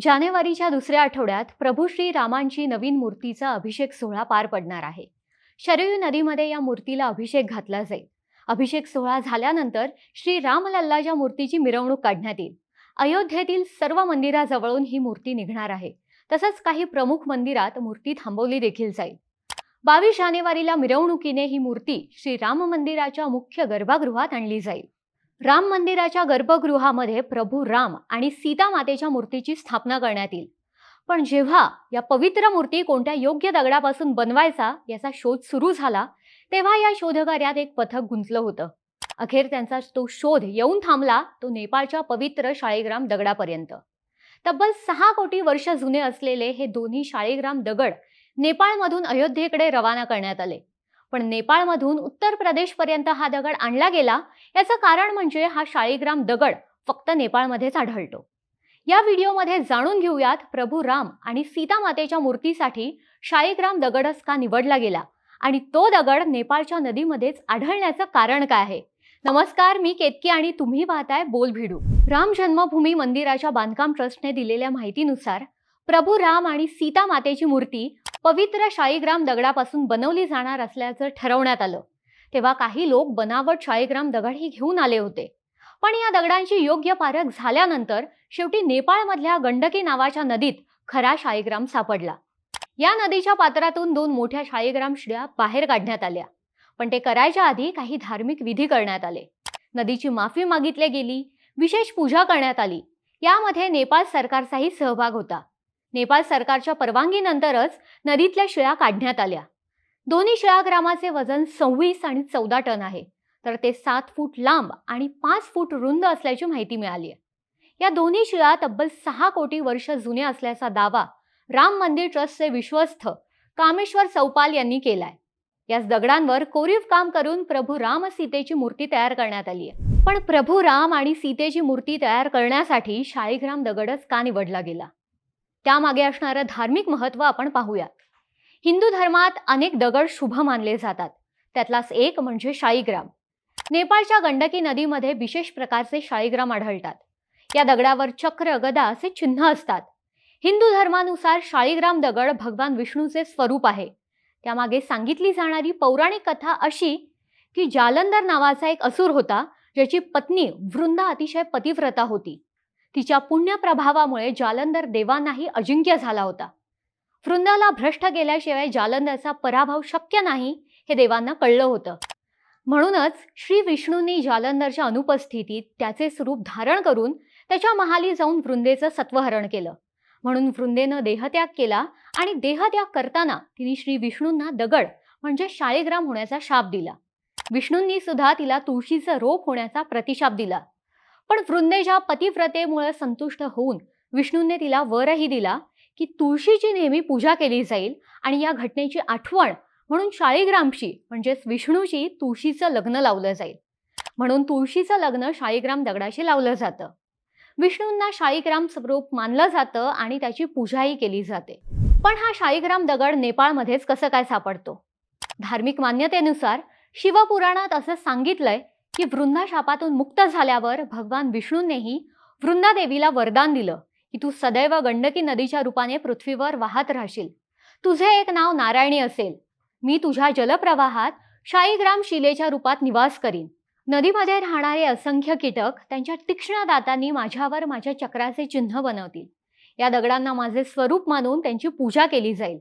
जानेवारीच्या दुसऱ्या आठवड्यात प्रभू श्री रामांची नवीन मूर्तीचा अभिषेक सोहळा पार पडणार आहे. शरयू नदीमध्ये या मूर्तीला अभिषेक घातला जाईल. अभिषेक सोहळा झाल्यानंतर श्री रामलल्लाच्या मूर्तीची मिरवणूक काढण्यात येईल. अयोध्येतील सर्व मंदिराजवळून ही मूर्ती निघणार आहे. तसंच काही प्रमुख मंदिरात मूर्ती थांबवली देखील जाईल. बावीस जानेवारीला मिरवणुकीने ही मूर्ती श्री राम मंदिराच्या मुख्य गर्भागृहात आणली जाईल. राम मंदिराच्या गर्भगृहामध्ये प्रभू राम आणि सीता मातेच्या मूर्तीची स्थापना करण्यात येईल. पण जेव्हा या पवित्र मूर्ती कोणत्या योग्य दगडापासून बनवायचा याचा शोध सुरू झाला तेव्हा या शोधकार्यात एक पथक गुंतलं होतं. अखेर त्यांचा तो शोध येऊन थांबला तो नेपाळच्या पवित्र शाळीग्राम दगडापर्यंत. तब्बल सहा कोटी वर्ष जुने असलेले हे दोन्ही शाळीग्राम दगड नेपाळमधून अयोध्येकडे रवाना करण्यात आले. पण नेपाळमधून उत्तर प्रदेशपर्यंत हा दगड आणला गेला याचं कारण म्हणजे हा शाळीग्राम दगड फक्त नेपाळमध्येच आढळतो. या व्हिडिओमध्ये जाणून घेऊयात प्रभू राम आणि सीता मातेच्या मूर्तीसाठी शाळीग्राम दगडच का निवडला गेला आणि तो दगड नेपाळच्या नदीमध्येच आढळण्याचं कारण काय आहे? नमस्कार मी केतकी आणि तुम्ही पाहताय बोल भिडू राम जन्मभूमी मंदिराच्या बांधकाम ट्रस्टने दिलेल्या माहितीनुसार प्रभू राम आणि सीता मातेची मूर्ती पवित्र शाळीग्राम दगडापासून बनवली जाणार असल्याचं ठरवण्यात आलं. तेव्हा काही लोक बनावट शाळीग्राम दगडही घेऊन आले होते. पण या दगडांची योग्य पारख झाल्यानंतर शेवटी नेपाळमधल्या गंडकी नावाच्या नदीत खरा शाळीग्राम सापडला. या नदीच्या पात्रातून दोन मोठ्या शाळीग्राम शिड्या बाहेर काढण्यात आल्या. पण ते करायच्या आधी काही धार्मिक विधी करण्यात आले. नदीची माफी मागितली गेली. विशेष पूजा करण्यात आली. यामध्ये नेपाळ सरकारचाही सहभाग होता. नेपाळ सरकारच्या परवानगीनंतरच नदीतल्या शिळा काढण्यात आल्या. दोन्ही शिळाग्रामाचे वजन सव्वीस आणि चौदा टन आहे. तर ते सात फूट लांब आणि पाच फूट रुंद असल्याची माहिती मिळाली आहे या दोन्ही शिळा तब्बल सहा कोटी वर्ष जुन्या असल्याचा दावा राम मंदिर ट्रस्टचे विश्वस्त कामेश्वर चौपाल यांनी केलाय. याच दगडांवर कोरीव काम करून प्रभू राम सीतेची मूर्ती तयार करण्यात आली आहे पण प्रभू राम आणि सीतेची मूर्ती तयार करण्यासाठी शाळीग्राम दगडच का निवडला गेला? त्यामागे असणारं धार्मिक महत्त्व आपण पाहूयात. हिंदू धर्मात अनेक दगड शुभ मानले जातात. त्यातलाच एक म्हणजे शाळीग्राम नेपाळच्या गंडकी नदीमध्ये विशेष प्रकारचे शाळीग्राम आढळतात. या दगडावर चक्र गदा असे चिन्ह असतात. हिंदू धर्मानुसार शाळीग्राम दगड भगवान विष्णूचे स्वरूप आहे. त्यामागे सांगितली जाणारी पौराणिक कथा अशी की जालंधर नावाचा एक असुर होता ज्याची पत्नी वृंदा अतिशय पतिव्रता होती. तिच्या पुण्यप्रभावामुळे जालंधर देवांनाही अजिंक्य झाला होता. वृंदाला भ्रष्ट केल्याशिवाय जालंधरचा पराभव शक्य नाही हे देवांना कळलं होतं. म्हणूनच श्री विष्णूंनी जालंधरच्या अनुपस्थितीत त्याचे स्वरूप धारण करून त्याच्या महाली जाऊन वृंदेचं सत्वहरण केलं. म्हणून वृंदेनं देहत्याग केला आणि देहत्याग करताना तिने श्री विष्णूंना दगड म्हणजे शाळेग्राम होण्याचा शाप दिला. विष्णूंनी सुद्धा तिला तुळशीचं रोप होण्याचा प्रतिशाप दिला. पण वृंदेच्या पतिव्रतेमुळे संतुष्ट होऊन विष्णूंने तिला वरही दिला की तुळशीची नेहमी पूजा केली जाईल आणि या घटनेची आठवण म्हणून शाळीग्रामशी म्हणजेच विष्णूशी तुळशीचं लग्न लावलं जाईल. म्हणून तुळशीचं लग्न शाळीग्राम दगडाशी लावलं जातं. विष्णूंना शाळीग्राम स्वरूप मानलं जातं आणि त्याची पूजाही केली जाते. पण हा शाळीग्राम दगड नेपाळमध्येच कसं काय सापडतो? धार्मिक मान्यतेनुसार शिवपुराणात असं सांगितलंय की वृंदा शापातून मुक्त झाल्यावर भगवान विष्णूंनीही वृंदादेवीला वरदान दिलं की तू सदैव गंडकी नदीच्या रूपाने पृथ्वीवर वाहत राहशील. तुझे एक नाव नारायणी असेल. मी तुझ्या जलप्रवाहात शाईग्राम शिलेच्या रूपात निवास करीन. नदीमध्ये राहणारे असंख्य कीटक त्यांच्या तीक्ष्ण दातांनी माझ्यावर माझ्या चक्राचे चिन्ह बनवतील. या दगडांना माझे स्वरूप मानून त्यांची पूजा केली जाईल.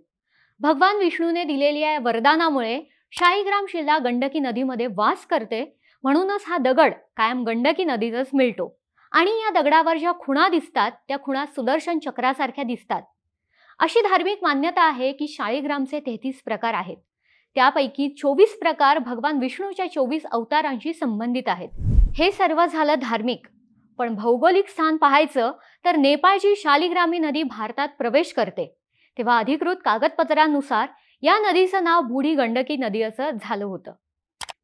भगवान विष्णूने दिलेल्या या वरदानामुळे शाहीग्राम शिला गंडकी नदीमध्ये वास करते म्हणूनच हा दगड कायम गंडकी नदीतच मिळतो. आणि या दगडावर ज्या खुणा दिसतात त्या खुणा सुदर्शन चक्रासारख्या दिसतात. अशी धार्मिक मान्यता आहे की शाळीग्रामचे तेहतीस प्रकार आहेत. त्यापैकी चोवीस प्रकार भगवान विष्णूच्या चोवीस अवतारांशी संबंधित आहेत. हे सर्व झालं धार्मिक. पण भौगोलिक स्थान पाहायचं तर नेपाळची शालिग्रामी नदी भारतात प्रवेश करते. तेव्हा अधिकृत कागदपत्रांनुसार या नदीचं नाव बुढी गंडकी नदी असं झालं होतं.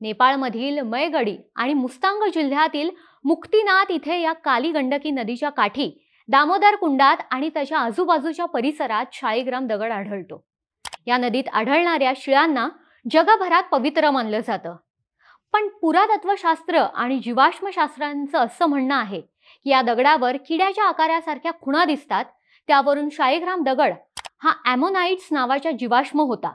नेपाळमधील मयगडी आणि मुस्तांग जिल्ह्यातील मुक्तीनाथ इथे या काली गंडकी नदीच्या काठी दामोदर कुंडात आणि त्याच्या आजूबाजूच्या परिसरात शाळीग्राम दगड आढळतो. या नदीत आढळणाऱ्या शिळांना जगभरात पवित्र मानलं जातं. पण पुरातत्वशास्त्र आणि जीवाश्मशास्त्रांचं असं म्हणणं आहे की या दगडावर किड्याच्या आकारासारख्या खुणा दिसतात त्यावरून शाळीग्राम दगड हा ॲमोनाइट्स नावाच्या जीवाश्म होता.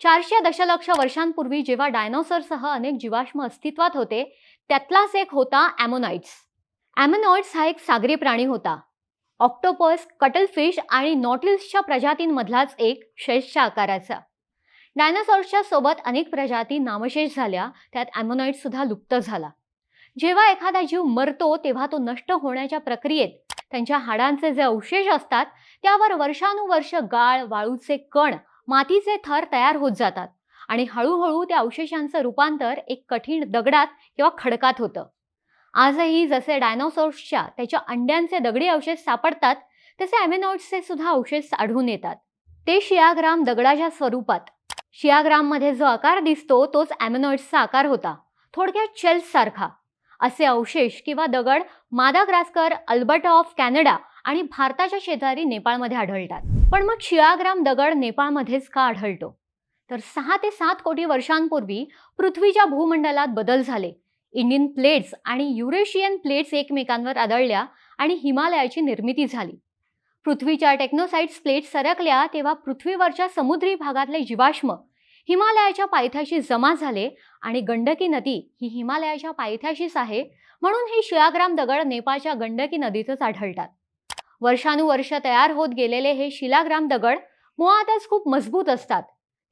चारशे दशलक्ष वर्षांपूर्वी जेव्हा डायनोसरसह अनेक जीवाश्म अस्तित्वात होते त्यातलाच एक होता ॲमोनॉइड्स. ॲमोनॉइड्स हा एक सागरी प्राणी होता. ऑक्टोपस कटलफिश आणि नॉटिल्सच्या प्रजातींमधलाच एक शेषच्या आकाराचा. डायनासॉर्सच्या सोबत अनेक प्रजाती नामशेष झाल्या त्यात ॲमोनॉइड सुद्धा लुप्त झाला. जेव्हा एखादा जीव मरतो तेव्हा तो नष्ट होण्याच्या प्रक्रियेत त्यांच्या हाडांचे जे अवशेष असतात त्यावर वर्षानुवर्ष गाळ वाळूचे कण मातीचे थर तयार होत जातात आणि हळूहळू त्या अवशेषांचं रूपांतर एक कठीण दगडात किंवा खडकात होतं. आजही जसे डायनोसॉर्सच्या त्याच्या अंड्यांचे दगडी अवशेष सापडतात तसे ॲमेनॉइड्सचे सुद्धा अवशेष आढळून येतात. ते शियाग्राम दगडाच्या स्वरूपात. शियाग्राममध्ये जो आकार दिसतो तोच ॲमेनॉइड्सचा आकार होता. थोडक्यात शेल्स सारखा असे अवशेष किंवा दगड मादाग्रास्कर अल्बर्ट ऑफ कॅनडा आणि भारताच्या शेजारी नेपाळमध्ये आढळतात. पण मग शिळाग्राम दगड नेपाळमध्येच का आढळतो? तर सहा ते सात कोटी वर्षांपूर्वी पृथ्वीच्या भूमंडलात बदल झाले. इंडियन प्लेट्स आणि युरेशियन प्लेट्स एकमेकांवर आदळल्या आणि हिमालयाची निर्मिती झाली. पृथ्वीच्या टेक्नोसाइट्स प्लेट्स सरकल्या तेव्हा पृथ्वीवरच्या समुद्री भागातले जीवाश्म हिमालयाच्या पायथ्याशी जमा झाले आणि गंडकी नदी ही हिमालयाच्या पायथ्याशीच आहे म्हणून हे शिळाग्राम दगड नेपाळच्या गंडकी नदीतच आढळतात. वर्षानुवर्ष तयार होत गेलेले हे शिलाग्राम दगड मुळातच खूप मजबूत असतात.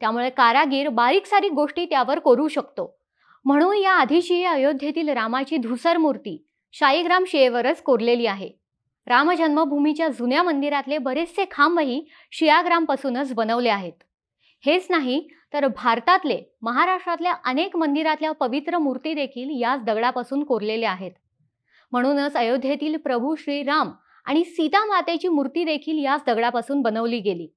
त्यामुळे कारागीर बारीक सारीक गोष्टी त्यावर करू शकतो. म्हणून या आधीची अयोध्येतील रामाची धुसर मूर्ती शाईग्राम शिळेवरच कोरलेली आहे. राम जन्मभूमीच्या जुन्या मंदिरातले बरेचसे खांबही शियाग्रामपासूनच बनवले आहेत. हेच नाही तर भारतातले महाराष्ट्रातल्या अनेक मंदिरातल्या पवित्र मूर्ती देखील याच दगडापासून कोरलेल्या आहेत. म्हणूनच अयोध्येतील प्रभू श्रीराम आणि सीता मातेची मूर्ती देखील याच दगडापासून बनवली गेली.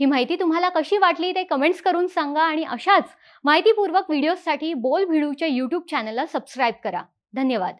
ही माहिती तुम्हाला कशी वाटली ते कमेंट्स करून सांगा आणि अशाच माहितीपूर्वक व्हिडिओजसाठी बोल भिडूच्या यूट्यूब चॅनलला सबस्क्राईब करा. धन्यवाद.